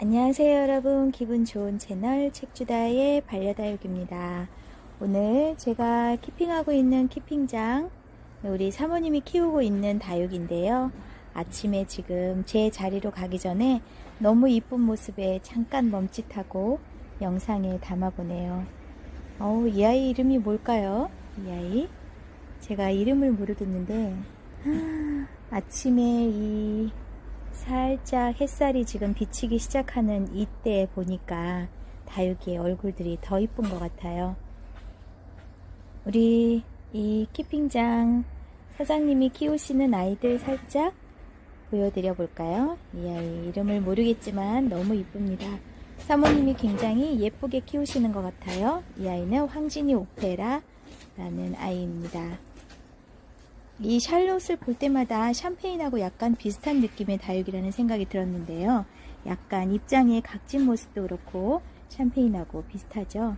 안녕하세요 여러분. 기분 좋은 채널 책주다의 반려다육입니다. 오늘 제가 키핑하고 있는 키핑장 우리 사모님이 키우고 있는 다육인데요. 아침에 지금 제 자리로 가기 전에 너무 이쁜 모습에 잠깐 멈칫하고 영상에 담아보네요. 어우 이 아이 이름이 뭘까요? 이 아이? 제가 이름을 모르겠는데 아침에 이 살짝 햇살이 지금 비치기 시작하는 이때 보니까 다육이의 얼굴들이 더 이쁜 것 같아요. 우리 이 키핑장 사장님이 키우시는 아이들 살짝 보여드려 볼까요? 이 아이 이름을 모르겠지만 너무 이쁩니다. 사모님이 굉장히 예쁘게 키우시는 것 같아요. 이 아이는 황진이 오페라라는 아이입니다. 이 샬롯을 볼 때마다 샴페인하고 약간 비슷한 느낌의 다육이라는 생각이 들었는데요. 약간 입장의 각진 모습도 그렇고 샴페인하고 비슷하죠.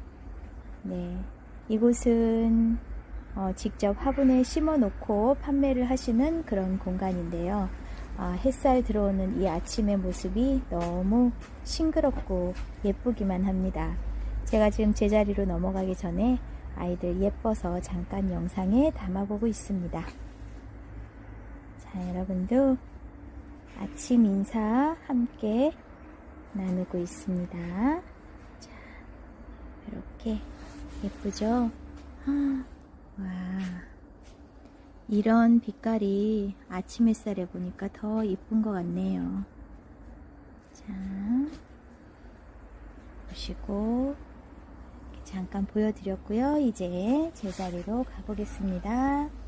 네. 이곳은 어, 직접 화분에 심어 놓고 판매를 하시는 그런 공간인데요. 아, 햇살 들어오는 이 아침의 모습이 너무 싱그럽고 예쁘기만 합니다. 제가 지금 제자리로 넘어가기 전에 아이들 예뻐서 잠깐 영상에 담아보고 있습니다. 자, 여러분도 아침 인사 함께 나누고 있습니다. 자, 이렇게 예쁘죠? 아, 와, 이런 빛깔이 아침 햇살에 보니까 더 이쁜 것 같네요. 자, 보시고 잠깐 보여드렸고요. 이제 제자리로 가보겠습니다.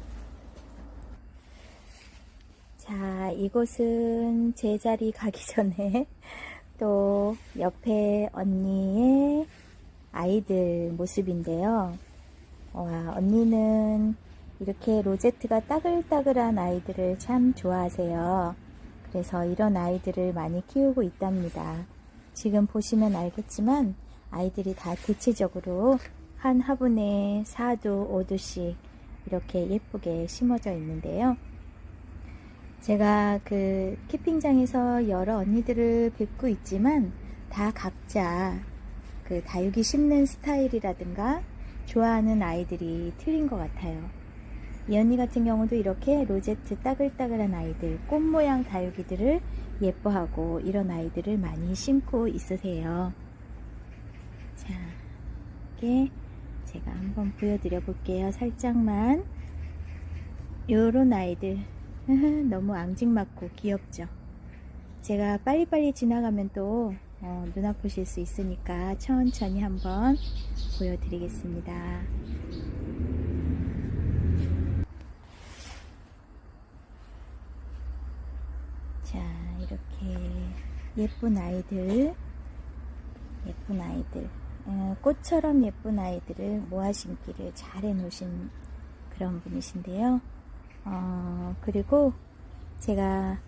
자, 이곳은 제 자리 가기 전에 또 옆에 언니의 아이들 모습인데요. 와, 언니는 이렇게 로제트가 따글따글한 아이들을 참 좋아하세요. 그래서 이런 아이들을 많이 키우고 있답니다. 지금 보시면 알겠지만 아이들이 다 대체적으로 한 화분에 4두, 5두씩 이렇게 예쁘게 심어져 있는데요. 제가 그 키핑장에서 여러 언니들을 뵙고 있지만 다 각자 그 다육이 심는 스타일이라든가 좋아하는 아이들이 틀린 것 같아요. 이 언니 같은 경우도 이렇게 로제트 따글따글한 아이들, 꽃 모양 다육이들을 예뻐하고 이런 아이들을 많이 심고 있으세요. 자, 이렇게 제가 한번 보여드려 볼게요. 살짝만. 요런 아이들. 너무 앙증맞고 귀엽죠. 제가 빨리빨리 지나가면 또 어, 눈 아프실 수 있으니까 천천히 한번 보여드리겠습니다. 자, 이렇게 예쁜 아이들, 예쁜 아이들, 어, 꽃처럼 예쁜 아이들을 모아 심기를 잘 해놓으신 그런 분이신데요. 어, 그리고 제가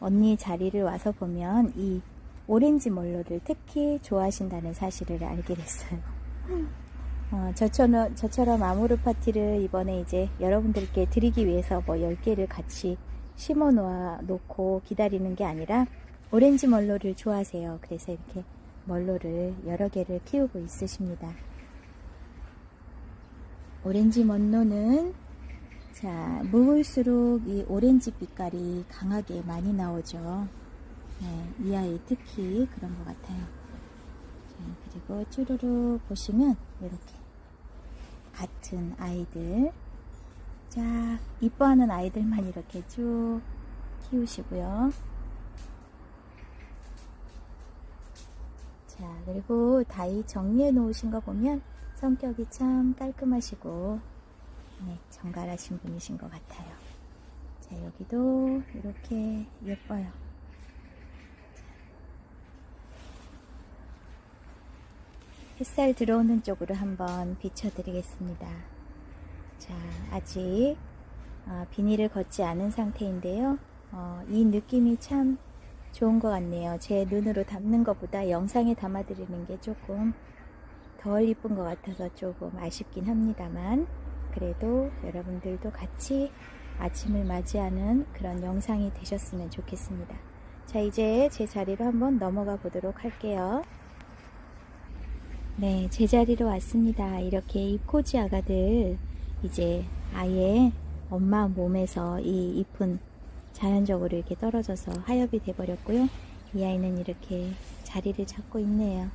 언니 자리를 와서 보면 이 오렌지 멀로를 특히 좋아하신다는 사실을 알게 됐어요. 어, 저처럼, 저처럼 아모르 파티를 이번에 이제 여러분들께 드리기 위해서 뭐 10개를 같이 심어 놓아 놓고 기다리는 게 아니라 오렌지 멀로를 좋아하세요. 그래서 이렇게 멀로를 여러 개를 키우고 있으십니다. 오렌지 멀로는 자, 묵을수록 이 오렌지 빛깔이 강하게 많이 나오죠. 네, 이 아이 특히 그런 것 같아요. 자, 그리고 쭈루루 보시면 이렇게 같은 아이들. 자, 이뻐하는 아이들만 이렇게 쭉 키우시고요. 자, 그리고 다이 정리해 놓으신 거 보면 성격이 참 깔끔하시고 네, 정갈하신 분이신 것 같아요. 자, 여기도 이렇게 예뻐요. 햇살 들어오는 쪽으로 한번 비춰드리겠습니다. 자, 아직 어, 비닐을 걷지 않은 상태인데요. 어, 이 느낌이 참 좋은 것 같네요. 제 눈으로 담는 것보다 영상에 담아드리는 게 조금 덜 이쁜 것 같아서 조금 아쉽긴 합니다만 그래도 여러분들도 같이 아침을 맞이하는 그런 영상이 되셨으면 좋겠습니다. 자, 이제 제 자리로 한번 넘어가 보도록 할게요. 네, 제자리로 왔습니다. 이렇게 입코지 아가들 이제 아예 엄마 몸에서 이 잎은 자연적으로 이렇게 떨어져서 하엽이 돼버렸고요. 이 아이는 이렇게 자리를 잡고 있네요.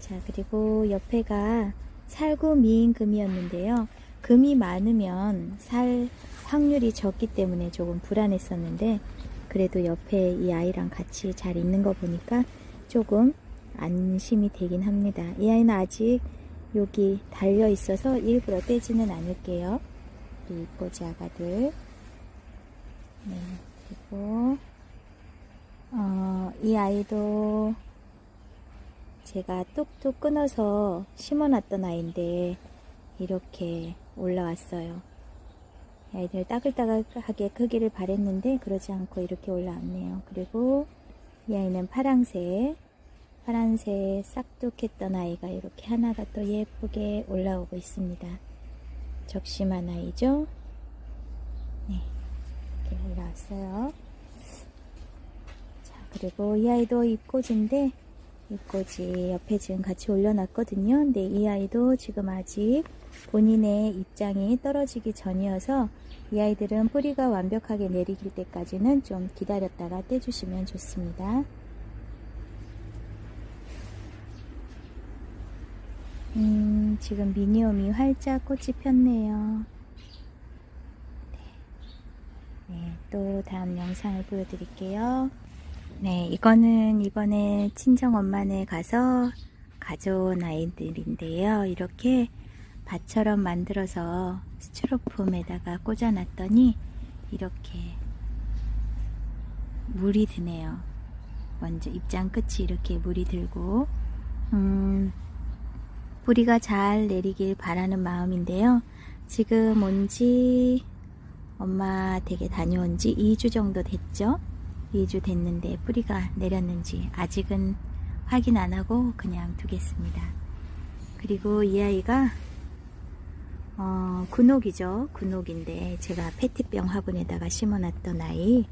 자, 그리고 옆에가 살구 미인 금이었는데요. 금이 많으면 살 확률이 적기 때문에 조금 불안했었는데 그래도 옆에 이 아이랑 같이 잘 있는 거 보니까 조금 안심이 되긴 합니다. 이 아이는 아직 여기 달려 있어서 일부러 떼지는 않을게요. 우리 이뻐지 아가들. 네, 그리고 어, 이 아이도 제가 뚝뚝 끊어서 심어놨던 아이인데 이렇게 올라왔어요. 이 아이들 따글따글하게 크기를 바랬는데 그러지 않고 이렇게 올라왔네요. 그리고 이 아이는 파랑새 파란색 싹둑했던 아이가 이렇게 하나가 또 예쁘게 올라오고 있습니다. 적심한 아이죠? 네, 이렇게 올라왔어요. 자, 그리고 이 아이도 잎꽂인데 잎꽂이 옆에 지금 같이 올려놨거든요. 근데 이 아이도 지금 아직 본인의 입장이 떨어지기 전이어서 이 아이들은 뿌리가 완벽하게 내리길 때까지는 좀 기다렸다가 떼주시면 좋습니다. 음, 지금 미니홈이 활짝 꽃이 폈네요. 네. 네, 또 다음 영상을 보여드릴게요. 네, 이거는 이번에 친정 엄마네 가서 가져온 아이들인데요. 이렇게 밭처럼 만들어서 스티로폼에다가 꽂아놨더니 이렇게 물이 드네요. 먼저 입장 끝이 이렇게 물이 들고, 음, 뿌리가 잘 내리길 바라는 마음인데요. 지금 온 지 엄마 댁에 다녀온 지 2주 정도 됐죠? 2주 됐는데 뿌리가 내렸는지 아직은 확인 안 하고 그냥 두겠습니다. 그리고 이 아이가 어, 군옥이죠. 군옥인데 제가 페트병 화분에다가 심어놨던 아이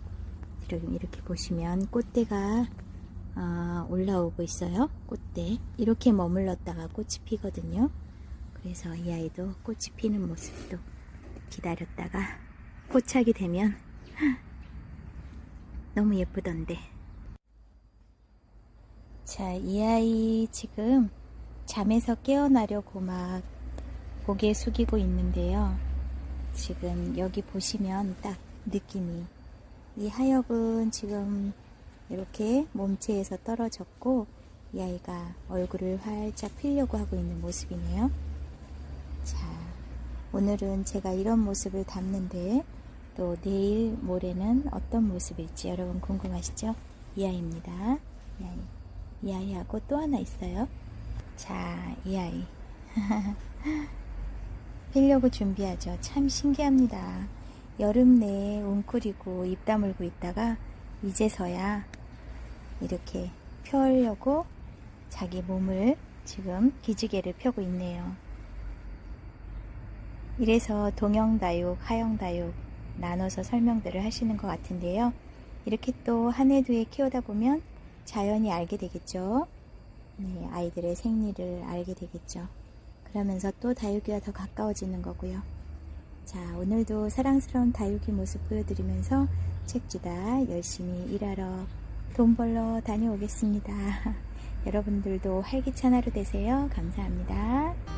이렇게, 보시면 꽃대가 어, 올라오고 있어요. 꽃대 이렇게 머물렀다가 꽃이 피거든요. 그래서 이 아이도 꽃이 피는 모습도 기다렸다가 포착이 되면 너무 예쁘던데. 자, 이 아이 지금 잠에서 깨어나려고 막 고개 숙이고 있는데요. 지금 여기 보시면 딱 느낌이 이 하엽은 지금 이렇게 몸체에서 떨어졌고 이 아이가 얼굴을 활짝 피려고 하고 있는 모습이네요. 자, 오늘은 제가 이런 모습을 담는데 또 내일 모레는 어떤 모습일지 여러분 궁금하시죠? 이 아이입니다. 이 아이. 이 아이하고 또 하나 있어요. 자, 이 아이. 피려고 준비하죠. 참 신기합니다. 여름 내에 웅크리고 입 다물고 있다가 이제서야 이렇게 펴려고 자기 몸을 지금 기지개를 펴고 있네요. 이래서 동영다육, 하영다육 나눠서 설명들을 하시는 것 같은데요. 이렇게 또 한 해 두해 키우다 보면 자연히 알게 되겠죠. 네, 아이들의 생리를 알게 되겠죠. 그러면서 또 다육이와 더 가까워지는 거고요. 자, 오늘도 사랑스러운 다육이 모습 보여드리면서 책주다 열심히 일하러 돈 벌러 다녀오겠습니다. 여러분들도 활기찬 하루 되세요. 감사합니다.